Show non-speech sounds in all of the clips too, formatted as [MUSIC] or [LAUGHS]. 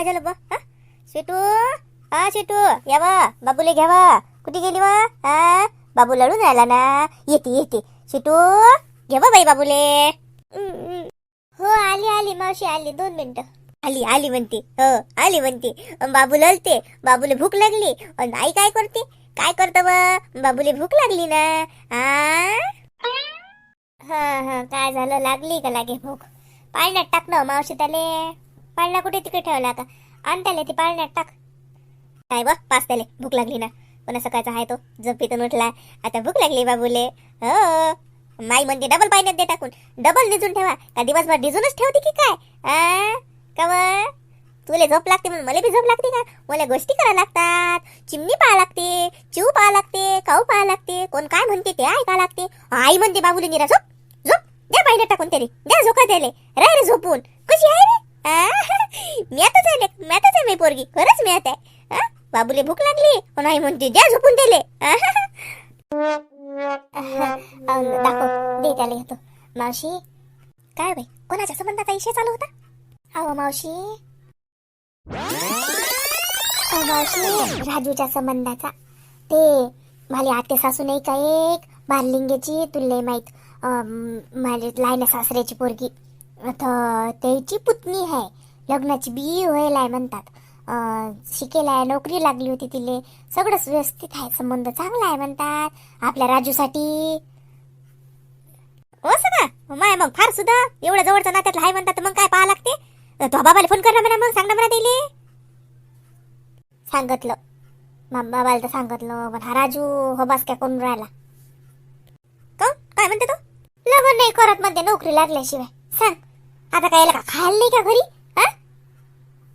काय झालं बा? शेटू? हा शेटू. यावा बाबूले कुठे गेली बा? हा? बाबू लढून राहिला ना. येते येते. शेटू घे बाई बाबूले. हो आली आली. मावशी आली. दोन मिनिटं. आली आली म्हणते. हो आली म्हणते. बाबू ललते बाबूले भूक लागली. अन आई काय करते? काय करतं बाबूले भूक लागली ना. आ? हा हा. काय झालं? लागली का लागे भूक? पाण्यात टाकणं मावशी त्याले. पाळणा कुठे तिकडे ठेवला आता. आण त्याला ती पाळण्यात टाक. काय बा पाच त्याले. भूक लागली ना. पण सकाळचा आहे तो. झोपेतून उठला आता भूक लागली बाबूले. हो. माई म्हणते डबल पाण्यात दे टाकून. डबल निजून ठेवा. का दिवसभर निजूनच ठेवते की काय? आ? का तुले झोप लागते म्हणून मला बी झोप लागते का? मला गोष्टी करा लागतात. चिमणी पाहा लागते. चिव पाहा लागते. काऊ पाहा लागते. कोण काय म्हणते ते ऐका लागते. आई म्हणते बाबूले निरा झोप. झोप. द्या पाहिजे टाकून तरी द्या झोका त्याले. रे रे झोपून. कशी आहे रे आहे लेक, आहे मी पोरगी खरंच म्यात आहे. बाबूले भूक लागली पण आई म्हणते द्या झोपून दिले. दाखव दे त्याला येतो. मावशी काय बाई कोणाच्या संबंधाचा इशे चालू होता? अहो मावशी. मावशी राजूच्या संबंधाचा. ते माझी आते सासू नाही का एक बारलिंगेची तुले माहीत माझी लायना सासऱ्याची पोरगी. त्याची पुतणी आहे. लग्नाची बी व्हायला आहे म्हणतात. शिकेला आहे नोकरी लागली होती तिले. सगळंच व्यवस्थित आहे संबंध चांगला आहे म्हणतात. आपल्या राजूसाठी. हो असं का माय मग फार सुद्धा? एवढं जवळचं नात्यातलं आहे म्हणतात तर मग काय पाहा लागते? तो बाबाला फोन कर ना म्हणा मग सांग ना म्हणा दिले सांगितलं. मग बाबाला तर सांगितलं पण हा राजू होबास काय कोण राहिला? काय म्हणते तो? लग्न नाही करत मध्ये नोकरी लागल्याशिवाय. सांग. आता काय का? खायला नाही का घरी?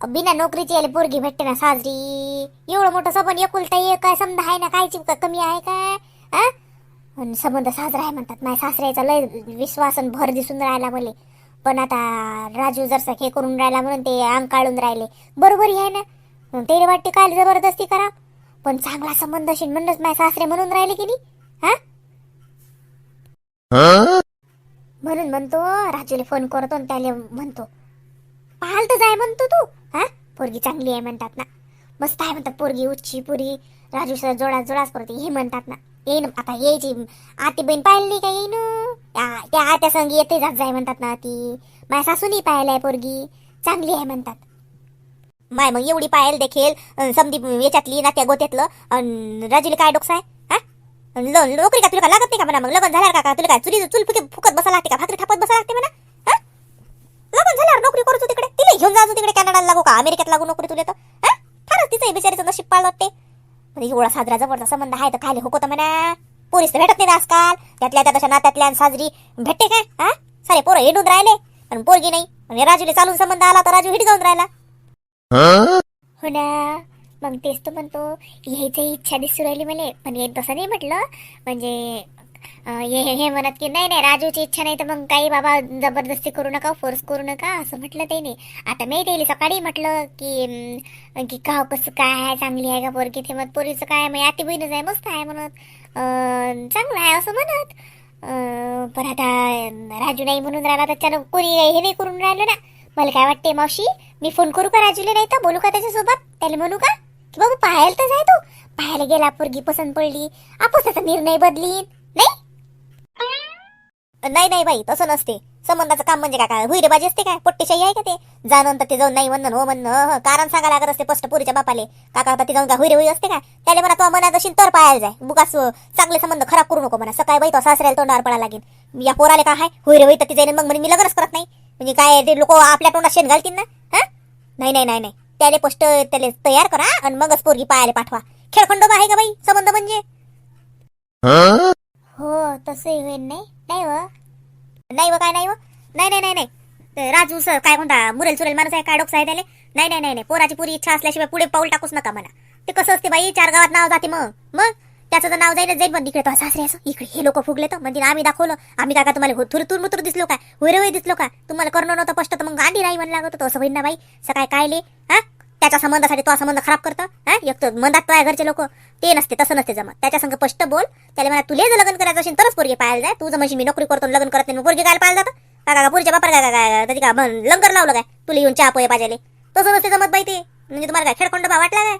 बिना नोकरीची याला पोरगी भेटते ना साजरी. एवढं मोठं सबन एकुलता एक काय समजा आहे ना कायची का कमी आहे काय संबंध साजरा आहे म्हणतात. माझ्या सासऱ्याचा लय विश्वासन भर दिसून राहिला मले. पण आता राजू जरसा हे करून राहिला म्हणून ते अंग काढून राहिले. बरोबर आहे ना? ते वाटते काय जबरदस्ती करा. पण चांगला संबंध असेल म्हणूनच माझ्या सासरे म्हणून राहिले की नाही? हा? म्हणून म्हणतो राजूला फोन करतो आणि त्याला म्हणतो पाहाल तर जाय म्हणतो तू. हा? पोरगी चांगली आहे म्हणतात ना. मस्त आहे म्हणतात पोरगी उच्ची पुरी. राजू सर जोडा जोडाच करते हे म्हणतात ना. येईन आता यायची. आती बहीण पाहिली का येईन? त्या- आत्या संग येते जात जाय म्हणतात ना ती माझ्या सासूनी पाहायला पोरगी. चांगली आहे म्हणतात. माय मग एवढी पायल देखील. अन समधी याच्यातली ना त्या गोत्यातलं राजूला काय डोकसा आहे नोकरी का तुला का लागत नाही का म्हणा? मग लग्न झाल्यावर का का तुला काय चुली चुल फुके फुकत बसा लागते का? भाकरी थापत बसा लागते म्हणा? हा? लग्न झाल्यावर नोकरी करू तू तिकडे? तिला घेऊन जाजू तिकडे कॅनडाला लागू का? अमेरिकेत लागू नोकरी तुला तर? हा? फारच तिचं बिचारीचं नशीब वाटते म्हणजे एवढा साजरा जबरदस्त संबंध आहे तर खायला होतं म्हणा. पोरीस तर भेटत नाही आजकाल. त्यातल्या त्या तशा नात्यातल्या आणि साजरी. भेटते काय? हा? सारे पोरं हिंडून राहिले. आणि पोरगी नाही. आणि राजूला चालून संबंध आला तर राजू हिट जाऊन राहिला हो ना. मग तेच तो म्हणतो यायची इच्छा दिसू राहिली मला. पण येत तसं नाही म्हटलं. म्हणजे हे हे- हे म्हणत की नाही नाही राजूची इच्छा नाही तर मग काही बाबा जबरदस्ती करू नका फोर्स करू नका. असं म्हटलं त्याने. आता मी त्याला सकाळी म्हटलं की की का हो, कसं काय आहे? चांगली आहे का पोरगी? ते मग पोरीचं काय मग आती बहीणच आहे मस्त आहे म्हणत. चांगलं आहे असं म्हणत. पण आता राजू नाही म्हणून राहिला त्याच्यानं कोणी हे नाही करून राहिलं ना. मला काय वाटते मावशी मी फोन करू का राजूला? नाही तर बोलू का त्याच्यासोबत? त्याला म्हणू का? की बाबा पाहायला तर जाय तू. पाहायला गेला पोरगी पसंत पडली. आपसाचा निर्णय बदलीन नाही? नाही नाही बाई तसं नसते. संबंधाचं काम म्हणजे काय? काय हुईरेबाजी असते काय? पोट्टेशाही आहे का ते? जाणून तर ते जाऊन नाही म्हणणं हो म्हणणं. कारण सांगा लागत असते स्पष्ट पोरीच्या बापाले. काका ते जाऊन का हुईरे हुई असते काय? त्याला म्हणा तो मनात असेल तर पाहायला जाय. बुकास चांगले संबंध खराब करू नको म्हणा. सकाळी बाई तो सासऱ्याला तोंडावर पडायला लागेल या पोराले काय आहे हुईरे होई तर ती जाईन मग म्हणे मी लग्नच करत नाही. म्हणजे काय ते लोक आपल्या तोंडात शेण घालतील ना? हा? नाही नाही नाही नाही. त्याले पोस्ट त्याले तयार करा आणि मगच पोरगी पायाला पाठवा. खेळखंडोबा आहे का बाई? संबंध म्हणजे? हो तसंही होईल नाही. नाही व. नाही व काय नाही व? नाही नाही नाही नाही. ते राजू सर काय म्हणता? मुरेल सुरेल माणूस आहे काय डोकसा आहे त्याले? नाही नाही नाही नाही. पोराची पुरी इच्छा असल्याशिवाय पुढे पाऊल टाकूच नका म्हणा. ते कसं असते बाई? चार गावात नाव जाते मग. मग? त्याचं तर नाव जाईल जाईल पण इकडे तो सासरे असं. इकडे हे लोक फुगले तर. म्हणजे आम्ही दाखवलं. आम्ही काका तुम्हाला थुर तुर मुतूर दिसलो काय हुरे होई दिसलो का? तुम्हाला करणं नव्हतं स्पष्ट तर मग गांधी नाही म्हणला लागत होतं असं होईल ना बाई? काय नाही हा? त्याच्या संबंधासाठी तो संबंध खराब करतं? हा? एक तर मंदात तो आहे घरचे लोक. ते नसते तसं नसते जमत. त्याच्या संग स्पष्ट बोल. त्याला म्हणा तुले जर लग्न करायचं असेल तरच पोरगे पाहायला जाय. तू जर म्हणशील मी नोकरी करतो लग्न करत नाही पोरगे काय पाहायला जातं? का का पुरीच्या बापर काय काय त्याची का लंगर लावलं काय? तुला येऊन चहा पोहे पाहिजे तसं नसते जमत बाई ते. म्हणजे तुम्हाला काय खेळखंड बा वाटला काय?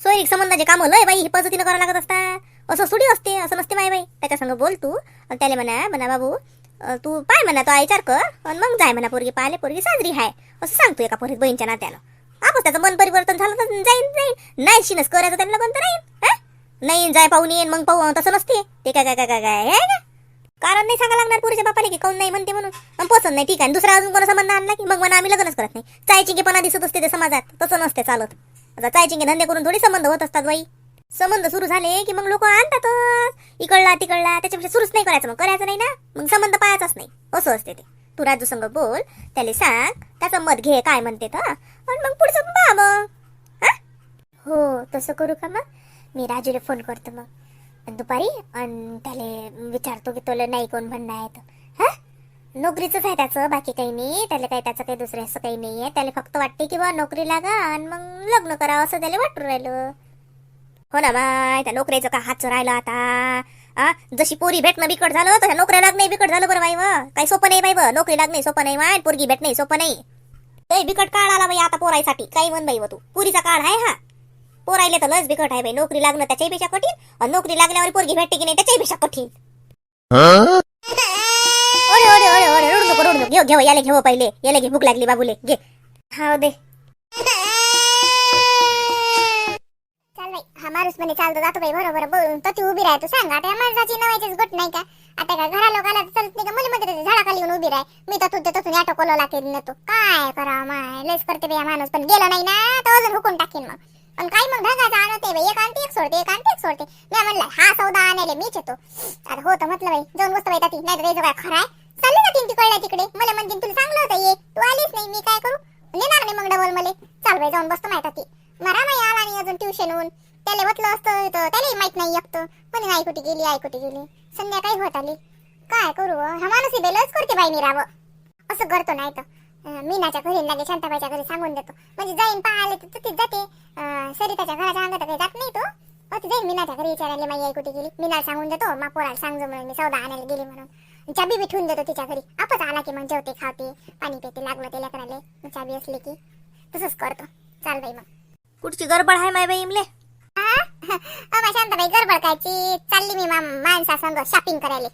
सोयीक संबंधाचे कामं लय बाई ही पद्धतीनं करावं लागत असतात. असं सुडी असते असं नसते माय बाई. त्याच्या संग बोल तू. आणि त्याला म्हणा म्हणा बाबू तू पाय म्हणा तो विचार कर. आणि मग जाय म्हणा पोरगी पाहिले पोरगी साजरी आहे असं सांगतो एका पोरी बहीणच्या नात्यानं. आपण त्याचं मन परिवर्तन झालं तर जाईन जाईन. नाही शिनस करायचं त्यांना लग्न तर राहील नाही जाय पाहून येईन मग पाहू तसं नसते. ते काय काय काय काय काय हे का? कारण नाही सांगा लागणार पुरीच्या बापाने की काऊन नाही म्हणते म्हणून. मग पसंत नाही ठीक आहे. दुसरा अजून कोणा संबंध आणला की मग म्हणा आम्ही लग्नच करत नाही. चायचिंगेपणा दिसत असते ते समाजात. तसं नसते चालत. आता चायचिंगे धंदे करून थोडी संबंध होत असतात बाई. संबंध सुरू झाले की मग लोक आणतातच. इकडला तिकडला त्याच्यापेक्षा सुरूच नाही करायचं मग. करायचं नाही ना? मग संबंध पाहायचाच नाही. असं असते ते. तू राजू संग बोल त्याला सांग त्याचं मत घे काय म्हणते तर. आणि मग पुढचं पहा मग. हा? हो तसं करू का मग? मी राजूला फोन करतो मग. आणि दुपारी आणि त्याला विचारतो की तुला नाही कोण म्हणणं आहे तर. हा? नोकरीचंच आहे त्याचं? बाकी काही नाही. त्याला काही त्याचं काही दुसरं असं काही नाही आहे त्याला फक्त वाटते की बा नोकरी लागा आणि मग लग्न करावं असं त्याला वाटून राहिलं. हो ना माय त्या नोकरीचं का हातचं राहिलं आता? आ? जशी पोरी भेटणं बिकट झालं तशा नोकऱ्या लागणे बिकट झालं बरं बाई काही सोपं नाही बाई नोकरी लागणे सोपं नाही माय पोरगी भेटणे सोपं नाही. ते बिकट काळ आला बाई आता पोरायसाठी. काही म्हण बाई तू. पुरीचा काळ आहे हा. पोरायले तर लस बिकट आहे बाई. नोकरी लागणं त्याच्यापेक्षा कठीण आणि नोकरी लागल्यावर पोरगी भेटते की नाही त्याच्यापेक्षा कठीण. ओढे ओढे ओढे ओढे रडू नको रडू नको. घेऊ घेऊ याले घेऊ पहिले. याले घे भूक लागली बाबूले. घे. हा दे चाल बाई हा माणूस म्हणे चालतो जातो बाई बरोबर बोलून तर ती उभी राहतो सांग आता या माणसाची नवायचीच गोट नाही का? आता का घरा लोकाला चालत नाही का मुली मध्ये झाडाखाली येऊन उभी राह मी तर तुझ्या तसून ऑटो कोलोला केली नव्हतो काय करा माय? लस करते बाई माणूस पण गेलो नाही ना तर अजून हुकून टाकीन मग. पण काय मग ढगाचा आणते बाई एक आणते एक सोडते एक आणते एक सोडते. मी म्हणलं हा सौदा आणायला मीच येतो. अरे हो तर म्हटलं बाई जाऊन बसतो बाई ती नाही तर काय खरं आहे चालली जातील तिकडल्या तिकडे. मला म्हणते तुला चांगलं होतं ये तू आलीच नाही मी काय करू? नेणार नाही मग डबल मले. चाल बाई जाऊन बसतो माहिती ती मरा माई आला नाही अजून ट्युशनहून त्याला बसलं असतं तर त्यालाही माहीत नाही एकतं म्हणे आई कुठे गेली आई कुठे गेली? संध्याकाळी होत आली. काय करू हो? हा? माणूस बेलच करते बाई निराव. असं करतो नाही तर. मीनाच्या घरी लागे शांताबाईच्या घरी सांगून देतो. म्हणजे जाईन पाहायला तर तिथेच जाते. सरिताच्या घराच्या अंगात काही जात नाही तो. अति जाईन मीनाच्या घरी विचारायला माई आई कुठे गेली? मीनाला सांगून देतो. मा पोराला सांगतो म्हणून मी सौदा आणायला गेली म्हणून. चाबी बी ठेवून देतो तिच्या घरी. आपच आला की मग जेवते खावते पाणी पिते लागलं ते लेकराले. चाबी असली की तसंच करतो. चाल बाई मग. कुठची गडबड आहे माय बाई इमले अबा शांताबाई गडबड कायची चालली मी मा- माणसासंग शॉपिंग करायला.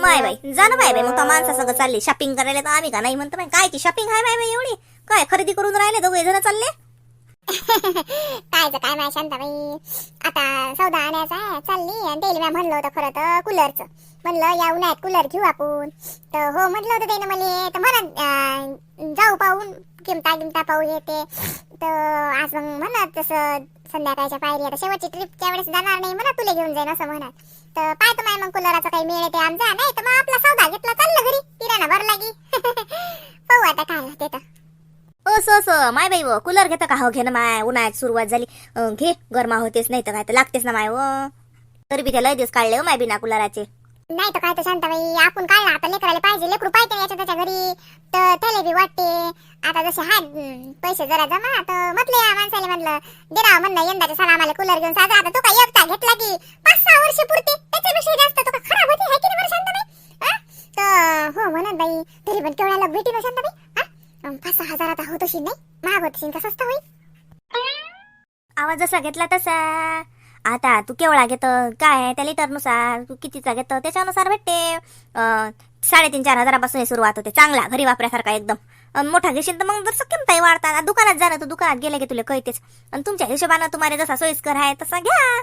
माय बाई जा ना माय बाई मग तो माणसासंग चालली शॉपिंग करायला तर आम्ही का नाही म्हणतो बाई? काय शॉपिंग आहे माय बाई एवढी? काय खरेदी करून राहिले दोघे जण चालले? कायचं [LAUGHS] काय माय शांताबाई? आता सौदा आणायचा आहे चालली. आणि त्याला म्हणलं होतं खरं तर कूलरचं म्हणलं या उन्हाळ्यात कूलर घेऊ आपण. तर हो म्हटलं होतं त्यानं मला. तर म्हणत अं, जाऊ पाहून किमता किमता पाहू येते. तर आज मग म्हणत तसं संध्याकाळच्या पायरी आता शेवटची ट्रिप त्यावेळेस जाणार नाही म्हणा तुला घेऊन जाईन असं म्हणा तर पाय माय मग कूलराचा काही मिळ ते आमचा. नाही तर मग आपला सौदा घेतला चाललं घरी. किराणा भर लागी. [LAUGHS] पाहू आता काय होते तर. सो असं माय बाई व कूलर घेतं का? हो घे ना माय. उन्हाळ्यात सुरुवात झाली. अं, घे गरमा होतेच नाही तर काय तर लागतेच ना माय व तरी बी त्याला दिवस काढले हो माय बिना कुलराचे. नाही तर काय तर शांताबाई आपण काढला आता लेकराला पाहिजे लेकरू पाहिजे याच्या त्याच्या घरी. तर त्याला बी वाटते. आता जसे हात पैसे जरा जमा तर म्हटले या माणसाला म्हणलं दिरा म्हणलं यंदाच्या साला आम्हाला कूलर घेऊन साजा. आता तो काय एकटा घेतला की पाच सहा वर्ष पुरते. त्याच्यापेक्षा जास्त तो खराब होते की बरं शांताबाई? तर हो म्हणत बाई तरी पण केवढ्याला भेटी ना शांताबाई? हा? पाच सहा हजारात होत नाही? महाग होत असेल का स्वस्त होईल. आवाज जसा घेतला तसा. आता तू केवढा घेत काय त्या लिटरनुसार तू कितीचा घेत? त्याच्यानुसार भेटते. अं, साडेतीन चार हजारापासून हे सुरुवात होते चांगला घरी वापरासारखा एकदम. मोठा घेशील तर मग जर किमताही वाढतात दुकानात जा ना तू दुकानात गेले की तुला कळतेच. आणि तुमच्या हिशोबानं तुम्हाला जसा सोयीस्कर आहे तसा घ्या.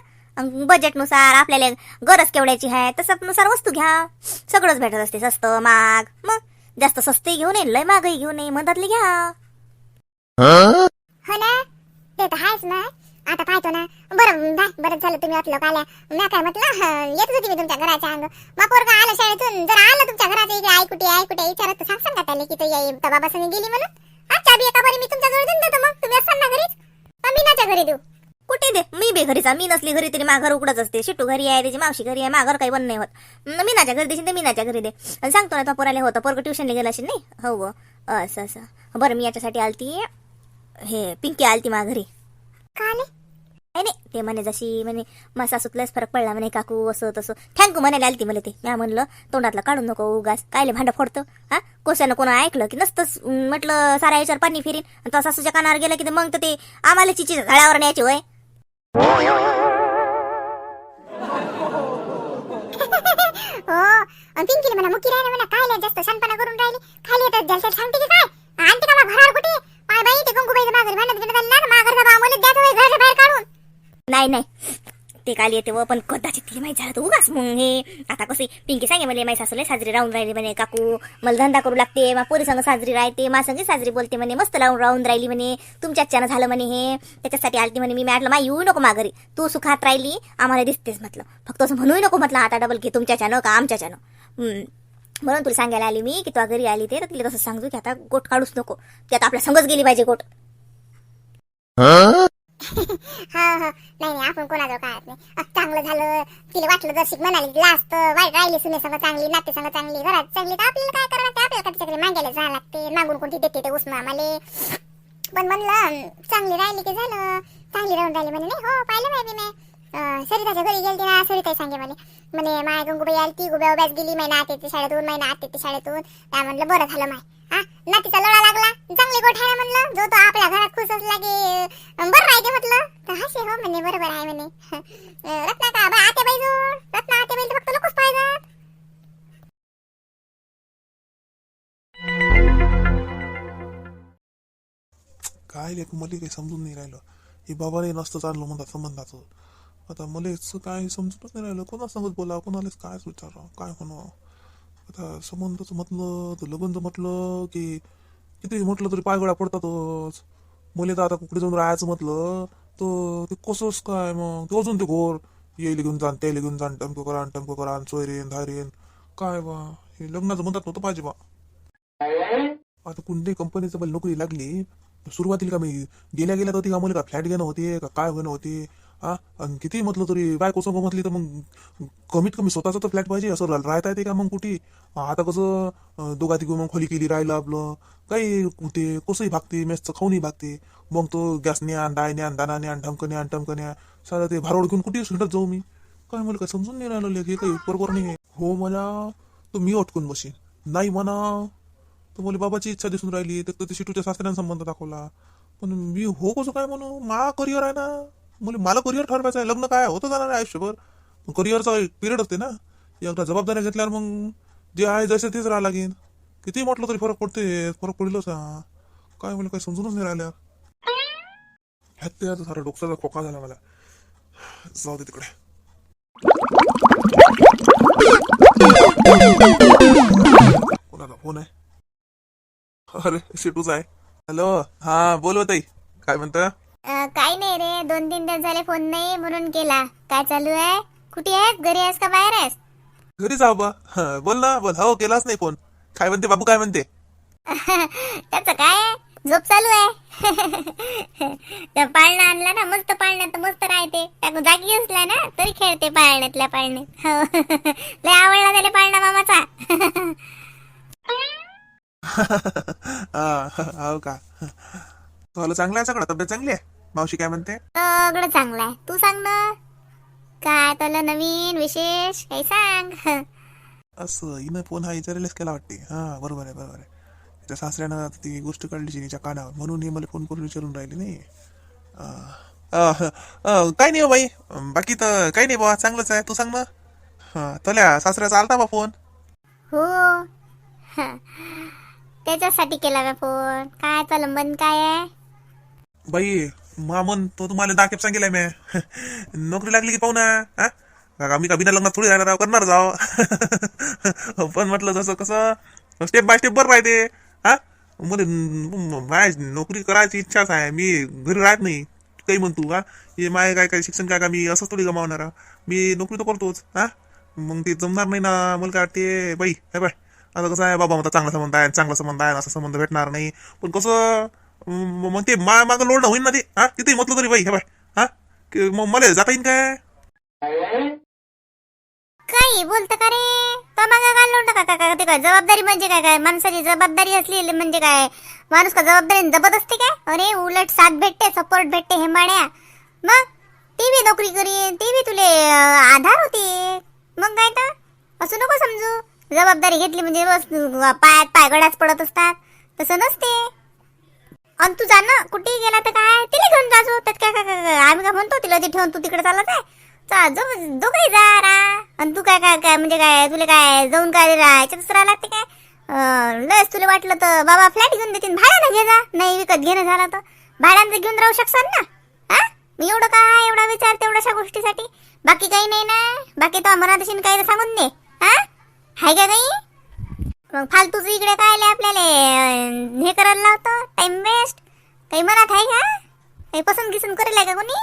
बजेटनुसार आपल्याला गरज केवढ्याची आहे तशानुसार वस्तू घ्या. सगळंच भेटत असते स्वस्त महाग मग. जास्त स्वस्तही घेऊ नये लय महागही घेऊ नये मधातली घ्या. हो? ना ते तर आहेच ना. आता पाहतो ना. बरं बाय बरं झालं तुम्ही वाटलं काल्या मी काय म्हटलं येत होती मी तुमच्या घराच्या अंग मग पोरगा आलं शाळेतून. जर आलं तुमच्या घराच्या इकडे आई कुठे आई कुठे विचारत तर सांगसान का त्याला की तो येई तर बाबा संग गेली म्हणून. अच्छा बी एका बरी मी तुमच्या जवळ देऊन देतो मग. तुम्ही असाल ना घरीच. का मीनाच्या घरी देऊ. कुठे दे? मी बे घरीचा मी नसली घरी तरी माघर घर उघडच असते. शिटू घरी आहे त्याची मावशी घरी आहे माघर काही बंद नाही होत. मीनाच्या घरी देशील तर मीनाच्या घरी दे. आणि सांगतो ना तो पोराले होतं पोरग ट्युशनला गेला असेल नाही? हो, हो असं असं. बरं मी याच्यासाठी आलती. हे पिंकी आलती मा घरी का नाही नाही ते म्हणे जशी म्हणे मा सासूतलाच फरक पडला म्हणे काकू असं तसं. थँक्यू म्हणायला आली ती मला ते. म्या म्हणलं तोंडातलं काढून नको उगाच. कायले भांडं फोडतं? हा? कोशानं कोण ऐकलं की नसतंच म्हटलं सारा याच्यावर पाणी फिरीन? आणि तो सासूच्या कानावर गेलं की मग तर ते आम्हाला चिची झाडावर न्यायचे वय [LAUGHS] हो आणि पिंकीला म्हणा मुकी राहिला म्हणा काय लय जास्त शानपणा करून राहिली? खाली येतात जलसात सांगते की काय? आणते का मग घरावर कुठे? पाय बाई ते गंगूबाईचं माघारी भांडत आली ना माघारचा भाव मला द्या तो घराच्या बाहेर काढून नाही नाही. ते काल येते व पण कदाचित तिला माहिती झालं तर उगाच मग हे. आता कसं पिंकी सांगे मला माई सासूला साजरी राहून राहिली म्हणे काकू. मला धंदा करू लागते मा पोरी संग साजरी राहते मा संग साजरी बोलते म्हणे मस्त लावून राहून राहिली म्हणे. तुमच्या त्यानं झालं म्हणे हे. त्याच्यासाठी आलती म्हणे मी. म्हटलं मा येऊ नको माघारी तू सुखात राहिली आम्हाला दिसतेस म्हटलं. फक्त असं म्हणूही नको म्हटलं आता डबल की तुमच्याच्यानं का आमच्याच्यानं. म्हणून तुला सांगायला आली मी की तू घरी आली ते तर तिला तसं सांगतो की आता गोट काढूच नको. ती आता आपल्या संगच गेली पाहिजे गोट. हा हा. नाही नाही आपण कोणाजवळ काय नाही. अ, चांगलं झालं. तिला वाटलं जर म्हणाली लास्ट वाईट राहिली सुने संग चांगली नाते संग चांगली घरात चांगली तर आपल्याला काय करावं लागते? आपल्याला कधी मागायला जावं लागते? मागून कोणती देते ते उस्मा आम्हाला? पण म्हणलं अं, चांगली राहिली की झालं. चांगली राहून राहिली म्हणे नाही हो पाहिलं माहिती मी. अं, सरिताच्या घरी गेलती ना सरिताई सांगे म्हणे. म्हणे माय गंगूबाई आली ती गुब्या उभ्याच गेली महिना आते ती शाळेतून महिना आते ती शाळेतून. त्या म्हणलं बरं झालं माय. नातीचा लोळा लागला. चांगली गोठ आहे म्हणलं. जो तो आपल्या घरात खुश असला की बरं राहते म्हटलं. तर हसे हो म्हणे बरोबर आहे म्हणे. [LAUGHS] रत्ना का बा आते बाई रत्ना आते बाई फक्त लोकच पाहिजे काय लेख मला काही समजून नाही राहिलं. हे बाबाने नसतं चाललं म्हणतात संबंधाचं. आता मलाच काय समजूनच नाही राहिलं. कोणा सांगत बोला कोणालाच काय विचारावं काय म्हणावं आता संबंधाचं म्हटलं तर लग्नचं म्हटलं की किती म्हटलं तरी पायगळ्या पडतातच. मुले तर आता कुकडे जाऊन राहायचं म्हटलं तर ते कसंच काय मग? ते अजून ते घोर. येईल घेऊन जाण त्याला घेऊन जाण टमको करा टमको करा चोरेन धारेन. काय बा? हे लग्नाचं म्हणतात नव्हतं पाहिजे बा. आता कोणत्याही कंपनीचं नोकरी लागली. सुरुवातीला का मी गेल्या गेल्या होती का मुली का फ्लॅट घेणं होते का काय घेणं होते? हा आणि किती म्हटलं तरी बाय कोसं म्हटली तर मग कमीत कमी स्वतःचा तर फ्लॅट पाहिजे असं राहता येते का मग कुठे? आता कसं दोघा तिघं मग खोली केली राहिलं आपलं काही कुठे कसंही भागते मेसचं खाऊनही भागते. मग तो गॅस न्या डाय न्या दाना न्या ढमक न्या टमक न्या सारं ते भारोड घेऊन कुठे सुटत जाऊ मी? काय मला काय समजून नाही राहिलं लेक, हे काही बरोबर नाही आहे. हो मला तो मी अटकून बसेन नाही म्हणा तर मला बाबाची इच्छा दिसून राहिली तर ते शिटूच्या सासऱ्यानं संबंध दाखवला. पण मी हो कसं काय म्हणू? मा करिअर आहे ना. मुली मला करिअर ठरवायचं आहे. लग्न काय? होतं जाणार आहे आयुष्यभर. करिअरचा एक पिरियड असते ना. एकदा जबाबदाऱ्या घेतल्यावर मग जे आहे जसे तेच राहा लागेल. किती म्हटलं तरी फरक पडते. फरक पडलोच काय मला काही समजूनच नाही राहिल्या. ह्यात ते सारा डोक्याचा खोका झाला मला. जाऊ दे तिकडे. कोणाचा फोन आहे? अरे सिटूच आहे. हॅलो. हा बोल हो ताई. काय म्हणता? काही नाही रे. दोन तीन दिवस झाले फोन नाही म्हणून केला. काय चालू आहे? कुठे आहेस? घरी आहेस का बाहेर आहेस? घरी जाऊ बा. हा, बोल ना बोल. हो केलाच नाही फोन. काय म्हणते बाबू काय म्हणते? [LAUGHS] त्याचं काय आहे? झोप चालू आहे. [LAUGHS] त्या पाळणा आणला ना मस्त पाळण्यात मस्त राहते. त्या जागी असला ना तरी खेळते पाळण्यातल्या पाळण्यात हो. [LAUGHS] लय आवडला त्याला पाळणा मामाचा. हा हो का. चांगला आहे सगळं? तब्येत चांगली आहे? मावशी काय म्हणते? सगळं चांगलं आहे तू सांग ना. काय तुला नवीन विशेष? काही सांग. असं हिनं फोन हा विचारायलाच केला वाटते. हा बरोबर आहे बरोबर आहे. त्या सासऱ्यानं आता ती गोष्ट काढली तिच्या कानावर. म्हणून हे मला फोन करून विचारून राहिली नाही. अं, अं, अं, काही नाही हो बाई. अं, बाकी तर काही नाही बाबा चांगलंच आहे. तू सांग ना. हा तल्या सासऱ्याचा आलता बा फोन? हो. हं. त्याच्यासाठी केला का फोन. काय चालू बंद काय आहे? बाई मामन तो तुम्हाला दाखेप सांगेलाय मी. [LAUGHS] नोकरी लागली की पाहू ना हा? का मी का बिना लग्नात थोडी राहणार करणार जाव [LAUGHS] पण म्हटलं जसं कसं स्टेप बाय स्टेप बरं राहते. हा? मध्ये माय नोकरी करायची इच्छाच आहे मी घरी राहत नाही. काही म्हणतो का हे? माय काय काय शिक्षण काय का मी असंच थोडी गमावणार मी नोकरी तर करतोच हा? मग ते जमणार नाही ना मला काय वाटते बाई हे बाय आता कसं आहे बाबा म्हणता चांगला संबंध आहे चांगला संबंध आहे असा संबंध भेटणार नाही. पण कसं मग ते मा मागं लोड होईन ना ते. हा तिथे म्हटलं तरी बाई हे बाय हा मग मला जाता येईन काय? काही बोलतं का रे? तो मागा घालून टाका का ते काय जबाबदारी म्हणजे काय? काय माणसाची जबाबदारी असली म्हणजे काय? माणूस का जबाबदारी जपत असते काय? अरे उलट साथ भेटते सपोर्ट भेटते हे माड्या. मग? ती बी नोकरी करीन ती बी तुले अं, आधार होते. मग काय तर? असं नको समजू. जबाबदारी घेतली म्हणजे बस अं, पायात पाय पडत असतात. तसं नसते. आणि तू जा ना कुठेही गेला तर काय? तिला घेऊन जाजो त्यात काय काय काय आम्ही काय म्हणतो तिला ते ठेवून तू तिकडे चालत आहे चा जो दोघंही जा रा. आणि तू काय काय काय म्हणजे काय तुला काय जाऊन काय राहायच्यातच राहा लागते काय? लस तुला वाटलं तर बाबा फ्लॅट घेऊन देतील भाड्यानं घे जा नाही विकत घेणं झालं तर. भाड्यानं घेऊन राहू शकसान ना. हा? मी एवढं काय एवढा विचार तेवढ्याशा गोष्टीसाठी? बाकी काही नाही ना. बाकी तर अमरादशीन काही तर सांगून दे. हा? हाय का नाही? मग फालतूच इकडे काय लय आपल्याला? हे करायला लावतं? टाइम वेस्ट काही मनात आहे का? काही पसंत गिसंत करेल का कोणी?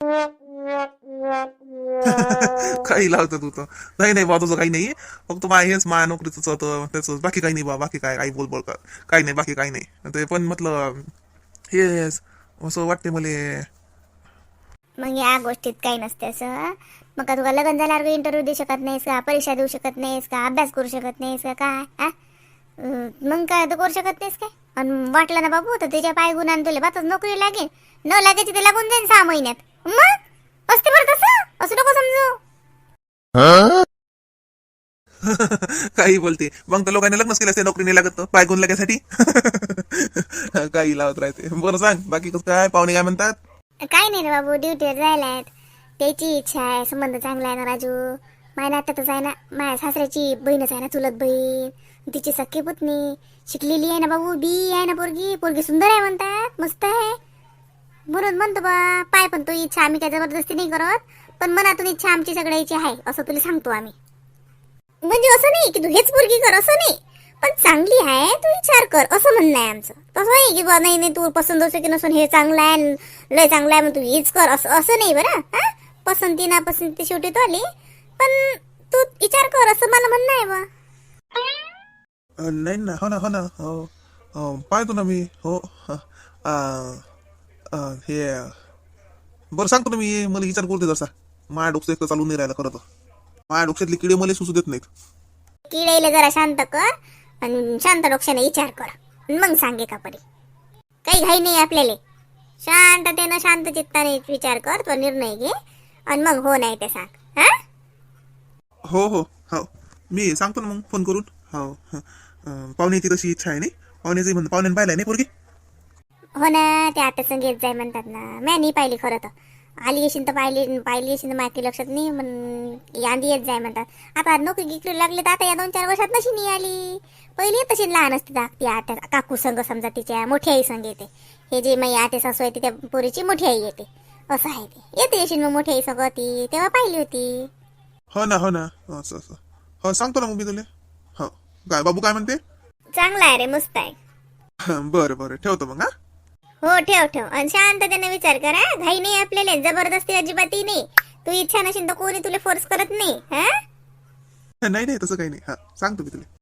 [LAUGHS] काही लावतं तू तर. नाही नाही बा तुझं काही नाही. फक्त मा हेच माया नोकरीचं होतं त्याचं. बाकी काही नाही बा बाकी काय काही बोल बोल कर. काही नाही बाकी काही नाही. ते पण म्हटलं हेच. असं वाटते मले. मग या गोष्टीत काही नसते असं. मग का तुला लग्न झाल्यावर इंटरव्ह्यू देऊ शकत नाहीस का? परीक्षा देऊ शकत नाहीस का? अभ्यास करू शकत नाहीस का? काय? मग काय तर करू शकत नाहीस काय? आणि वाटलं ना बाबू तर त्याच्या पाय गुणान तुला बातच नोकरी लागेल. न लागायची ते लागून जाईल सहा महिन्यात. मग? असते बरं तसं? असं नको समजू. [LAUGHS] काही बोलते. मग तर लोकांनी लग्नच केलं असते नोकरी नाही लागत पाय गुण लागण्यासाठी [LAUGHS] काही लावत राहते. बरं सांग बाकी कसं काय? पाहुणे काय म्हणतात? काय नाही रे बाबू ड्युटीवर जायला आहेत त्याची इच्छा आहे संबंध चांगला आहे ना राजू. माझ्या नात्यातच आहे ना माझ्या सासऱ्याची बहीणच आहे ना चुलत बहीण. तिची सख्खी पुतणी. शिकलेली आहे ना बाबू बी आहे ना पोरगी. पोरगी सुंदर आहे म्हणतात मस्त आहे. म्हणून म्हणतो बा पाय पण तो इच्छा आम्ही काय जबरदस्ती नाही करत पण मनातून इच्छा आमची सगळ्याची आहे असं तुला सांगतो आम्ही. म्हणजे असं नाही की तू हेच पोरगी कर असं नाही. पण चांगली आहे तू विचार कर असं म्हणणं आहे आमचं. तसं नाही की बा नाही नाही तू पसंत असो की नसून हे चांगलं आहे लय चांगलं आहे मग तू हेच कर असं असं नाही बरं हा? पसंती ना पसंती शेवटी तो आली. पण तू विचार कर असं मला म्हणणं आहे बा. अं, नाही ना हो ना हो ना हो. पाहतो ना मी हो. ह, अं, अं, हे बरं सांगतो ना मी मला विचार करते जसा माझ्या डोकं एक तर चालून नाही राहिलं खरं तर. माझ्या डोक्यातले किडे मला सुचू देत नाहीत. किडेले जरा शांत कर आणि शांत डोक्याने विचार कर. मग सांगे का परी. काही घाई नाही आपल्याला. शांततेनं शांत चित्ताने विचार कर तो निर्णय घे. आणि मग हो नाही ते सांग. हा? हो हो हो. मी सांगतो ना मग फोन करून. हो ह. अं, पाहुण्याची तशी इच्छा आहे नाही? पाहुण्याची म्हणतो पाहुण्याने पाहिलाय नाही पोरगी? हो ना ते आता संगीत जाय म्हणतात ना. मी नाही पाहिली खरं तर. आली येशील तर पाहिली पाहिली येशील तर मागे लक्षात नाही पण यांदी येत जाय म्हणतात. आता नोकरी गिकरी लागली तर आता या दोन चार वर्षात नशी नाही आली पहिली तशी लहान असते धाकटी आता काकू संघ समजा तिच्या मोठी आई संघ येते. हे जे माझी आते सासू आहे ती त्या पोरीची मोठी आई येते. असं आहे ते. येते येशील मग मोठी आई संघ होती तेव्हा पाहिली होती. हो ना हो ना. असं असं. हो सांगतो ना मग मी तुला. हो. काय बाबू काय म्हणते? चांगला आहे रे मस्त आहे. [LAUGHS] बरं बरं. ठेवतो मग हा? हो ठेव ठेव. आणि शांततेने विचार करा. घाई नाही आपल्याला जबरदस्ती अजिबातही नाही. तू इच्छा नसेल तर कोणी तुला फोर्स करत नाही हा? [LAUGHS] नाही नाही तसं काही नाही. हा सांगतो मी तुला.